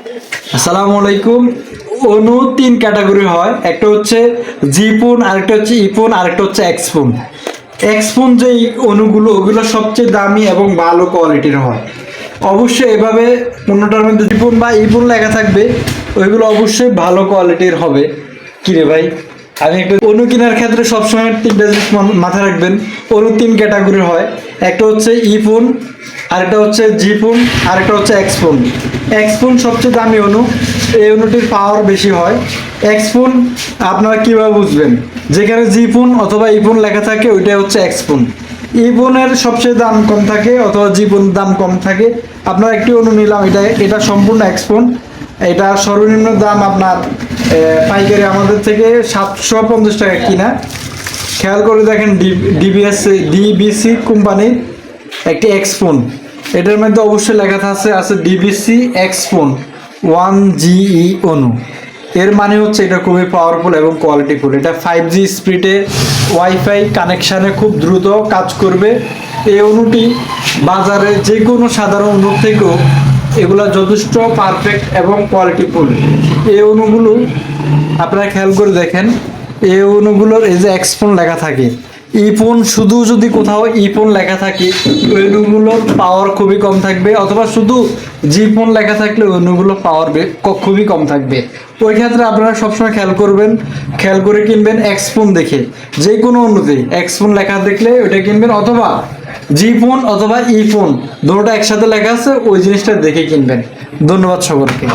আসসালামু আলাইকুম অনু তিন ক্যাটাগরি হয়। একটা হচ্ছে জিপুন, আরেকটা হচ্ছে ইপুন, আরেকটা হচ্ছে এক্সপুন। এক্সপুন যে অনুগুলো, ওগুলো সবচেয়ে দামি এবং ভালো কোয়ালিটির হয়। অবশ্যই এভাবে অন্যটার মধ্যে জিপুন বা ইপুন লেখা থাকবে, ওইগুলো অবশ্যই ভালো কোয়ালিটির হবে। কিরে ভাই? আমি একটু অনু কেনার ক্ষেত্রে সবসময় তিনটা জিনিস মাথায় রাখবেন। অনু তিন ক্যাটাগরি হয়। একটা হচ্ছে ইপুন আরেকটা হচ্ছে জিপুন আরেকটা হচ্ছে এক্সপুন এক্সপুন সবচেয়ে দামি অনু, এই অনুটির পাওয়ার বেশি হয়। এক্সপুন আপনারা কীভাবে বুঝবেন? যেখানে জিপুন অথবা ইপুন লেখা থাকে, ওইটাই হচ্ছে এক্সপুন ইপুনের সবচেয়ে দাম কম থাকে অথবা জিপুন দাম কম থাকে। আপনার একটি অনু নিলাম, এটা এটা সম্পূর্ণ এক্সপুন এটা সর্বনিম্ন দাম আপনার পাইকারি আমাদের থেকে সাতশো পঞ্চাশ টাকা কিনা। খেয়াল করে দেখেন ডিবিএস, ডিবিসি কোম্পানির একটি এক্সফোন এটার মধ্যে অবশ্যই লেখা আছে আছে ডিবিসি এক্সফোন ওয়ান জিই অনু। এর মানে হচ্ছে এটা খুবই পাওয়ারফুল এবং কোয়ালিটিফুল এটা ফাইভ জি স্পিডে ওয়াইফাই কানেকশানে খুব দ্রুত কাজ করবে। এই অনুটি বাজারে যে কোনো সাধারণ অনুর থেকেও এগুলো যথেষ্ট পারফেক্ট এবং কোয়ালিটি কোয়ালিটিফুল এই অনুগুলো আপনারা খেয়াল করে দেখেন এই অনুগুলোর এই যে এক্সপোন লেখা থাকে ইফোন শুধু যদি কোথাও ইফোন লেখা থাকে ওই অনুগুলোর পাওয়ার খুবই কম থাকবে, অথবা শুধু জি ফোন লেখা থাকলে ওই অনুগুলোর পাওয়ার খুবই কম থাকবে। ওই ক্ষেত্রে আপনারা সবসময় খেয়াল করবেন, খেয়াল করে কিনবেন এক্সফোন দেখে। যে কোনো অনুতে এক্সফোন লেখা দেখলে ওইটা কিনবেন, অথবা জি ফোন অথবা ই ফোন দুটোটা একসাথে লেখা আছে, ওই জিনিসটা দেখে কিনবেন। ধন্যবাদ সকলকে।